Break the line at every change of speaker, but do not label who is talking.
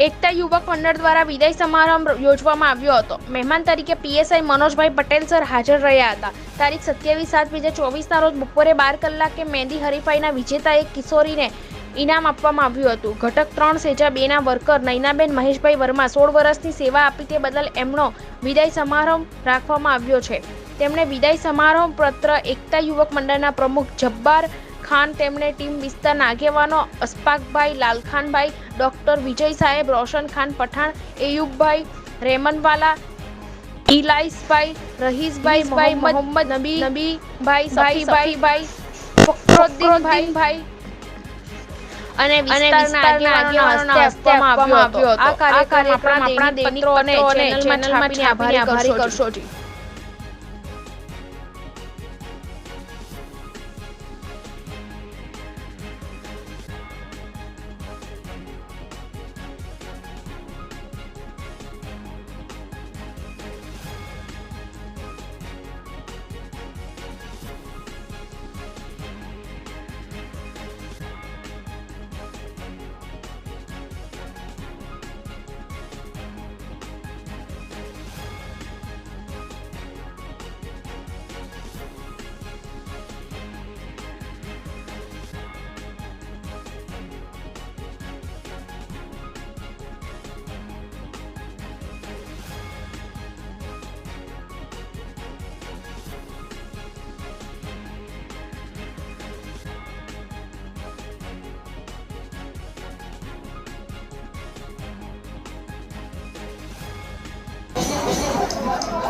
એકતા યુવક મંડળ દ્વારા વિદાય સમારંભ યોજવામાં આવ્યો હતો. મહેમાન તરીકે પીએસઆઈ મનોજભાઈ પટેલ સર હાજર રહ્યા હતા. તારીખ સત્યાવીસ સાત બે હજાર ચોવીસના રોજ બપોરે બાર કલાકે મહેંદી હરીફાઈના વિજેતા એક કિશોરીને ઇનામ આપવામાં આવ્યું હતું. ઘટક ત્રણ સેજા બેના વર્કર નૈનાબેન મહેશભાઈ વર્મા સોળ વર્ષની સેવા આપી તે બદલ એમનો વિદાય સમારંભ રાખવામાં આવ્યો છે. તેમણે વિદાય સમારંભ પત્ર એકતા યુવક મંડળના પ્રમુખ જબ્બાર ખાન તેમણે ટીમ વિસ્તારના આગેવાનો અસ્પાકભાઈ લાલખાનભાઈ ડોક્ટર વિજય સાહેબ રોશન ખાન પઠાણ એયુબભાઈ રેમનવાલા ઇલાઇસભાઈ રહીસભાઈ મોહમ્મદ નબી નબીભાઈ સફીભાઈ ફખરુદ્દીનભાઈ અને વિસ્તારના આગેવાનોના હસ્તે આપવામાં આવ્યો હતો. આ કાર્યક્રમ આપણા દૈનિક પત્રો અને ચેનલમાં છાપીને આભારી કરશો જી